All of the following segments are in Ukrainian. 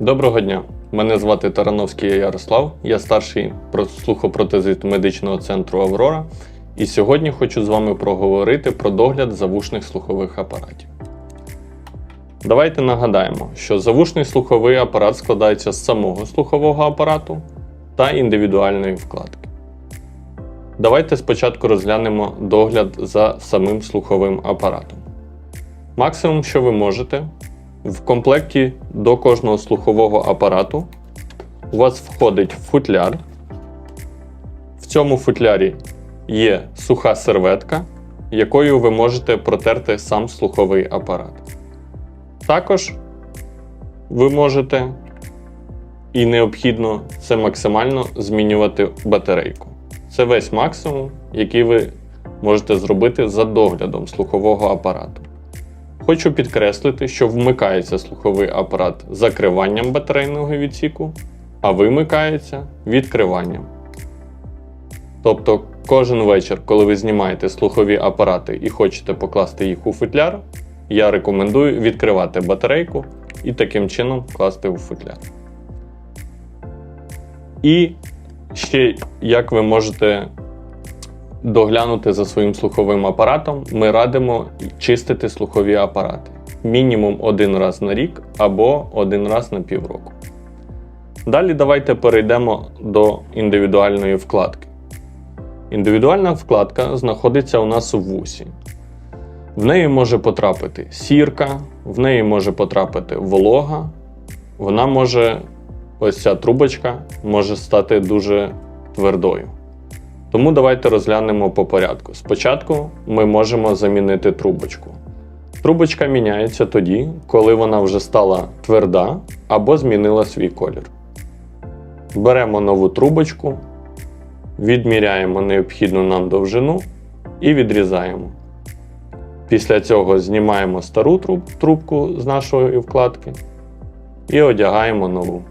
Доброго дня! Мене звати Тарановський Ярослав, я старший про- слухопротезист медичного центру Аврора. І сьогодні хочу з вами проговорити про догляд завушних слухових апаратів. Давайте нагадаємо, що завушний слуховий апарат складається з самого слухового апарату та індивідуальної вкладки. Давайте спочатку розглянемо догляд за самим слуховим апаратом. Максимум, що ви можете, в комплекті до кожного слухового апарату у вас входить футляр. В цьому футлярі є суха серветка, якою ви можете протерти сам слуховий апарат. Також ви можете і необхідно це максимально змінювати батарейку. Це весь максимум, який ви можете зробити за доглядом слухового апарату. Хочу підкреслити, що вмикається слуховий апарат закриванням батарейного відсіку, а вимикається відкриванням. Тобто кожен вечір, коли ви знімаєте слухові апарати і хочете покласти їх у футляр, я рекомендую відкривати батарейку і таким чином класти у футляр. І ще як ви можете доглянути за своїм слуховим апаратом, ми радимо чистити слухові апарати мінімум один раз на рік або один раз на півроку. Далі давайте перейдемо до індивідуальної вкладки. Індивідуальна вкладка знаходиться у нас у вусі. В неї може потрапити сірка, в неї може потрапити волога, вона може, ось ця трубочка може стати дуже твердою. Тому давайте розглянемо по порядку. Спочатку ми можемо замінити трубочку. Трубочка міняється тоді, коли вона вже стала тверда або змінила свій колір. Беремо нову трубочку, відміряємо необхідну нам довжину і відрізаємо. Після цього знімаємо стару труб, трубку з нашої вкладки і одягаємо нову.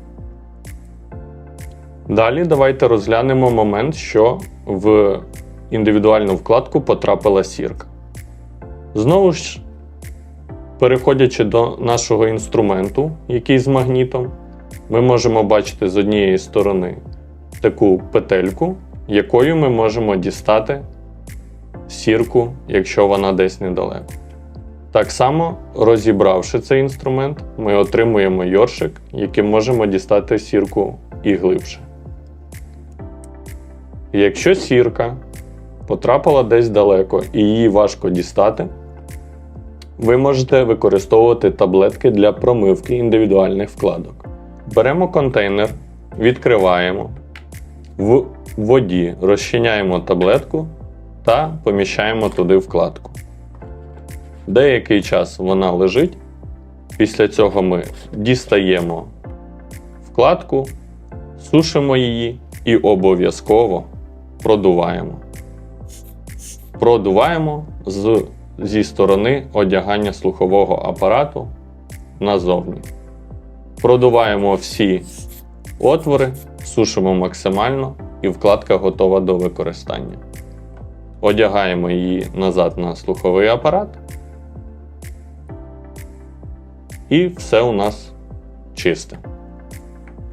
Далі давайте розглянемо момент, що в індивідуальну вкладку потрапила сірка. Знову ж, переходячи до нашого інструменту, який з магнітом, ми можемо бачити з однієї сторони таку петельку, якою ми можемо дістати сірку, якщо вона десь недалеко. Так само, розібравши цей інструмент, ми отримуємо йоршик, яким можемо дістати сірку і глибше. Якщо сірка потрапила десь далеко і її важко дістати, ви можете використовувати таблетки для промивки індивідуальних вкладок. Беремо контейнер, відкриваємо, в воді розчиняємо таблетку та поміщаємо туди вкладку. Деякий час вона лежить. Після цього ми дістаємо вкладку, сушимо її і обов'язково продуваємо. Продуваємо з, зі сторони одягання слухового апарату назовні. Продуваємо всі отвори, сушимо максимально і вкладка готова до використання. Одягаємо її назад на слуховий апарат. І все у нас чисте.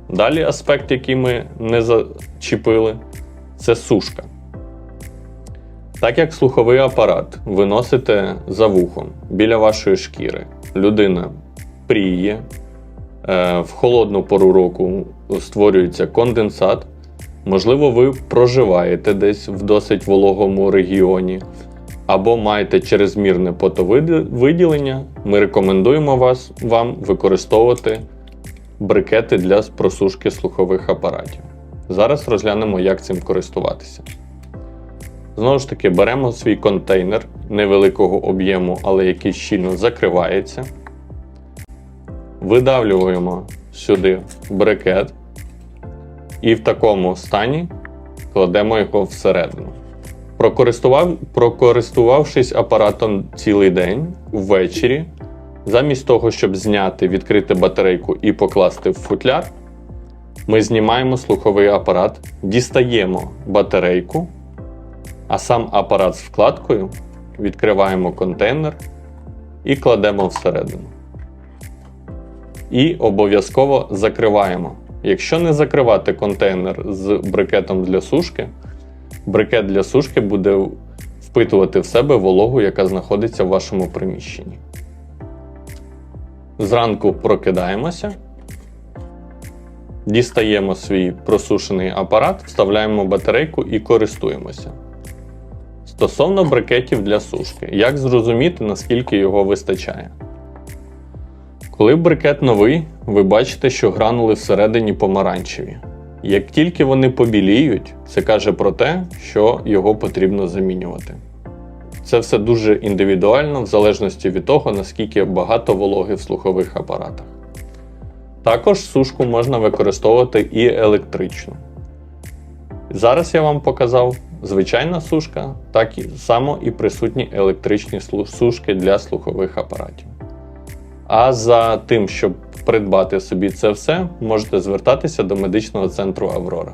Далі аспект, який ми не зачепили, це сушка. Так як слуховий апарат ви носите за вухом біля вашої шкіри, людина пріє, е, в холодну пору року створюється конденсат. Можливо, ви проживаєте десь в досить вологому регіоні, або маєте чрезмірне потовиділення, ми рекомендуємо вас, вам використовувати брикети для просушки слухових апаратів. Зараз розглянемо, як цим користуватися. Знову ж таки, беремо свій контейнер невеликого об'єму, але який щільно закривається. Видавлюємо сюди брикет і в такому стані кладемо його всередину. Прокористував, прокористувавшись апаратом цілий день ввечері, замість того, щоб зняти, відкрити батарейку і покласти в футляр, ми знімаємо слуховий апарат, дістаємо батарейку, а сам апарат з вкладкою відкриваємо контейнер і кладемо всередину. І обов'язково закриваємо. Якщо не закривати контейнер з брикетом для сушки, брикет для сушки буде впитувати в себе вологу, яка знаходиться в вашому приміщенні. Зранку прокидаємося, дістаємо свій просушений апарат, вставляємо батарейку і користуємося. Стосовно брикетів для сушки, як зрозуміти, наскільки його вистачає? Коли брикет новий, ви бачите, що гранули всередині помаранчеві. Як тільки вони побіліють, це каже про те, що його потрібно замінювати. Це все дуже індивідуально, в залежності від того, наскільки багато вологи в слухових апаратах. Також сушку можна використовувати і електрично. Зараз я вам показав звичайна сушка, так само і присутні електричні сушки для слухових апаратів. А за тим, щоб придбати собі це все, можете звертатися до медичного центру Аврора.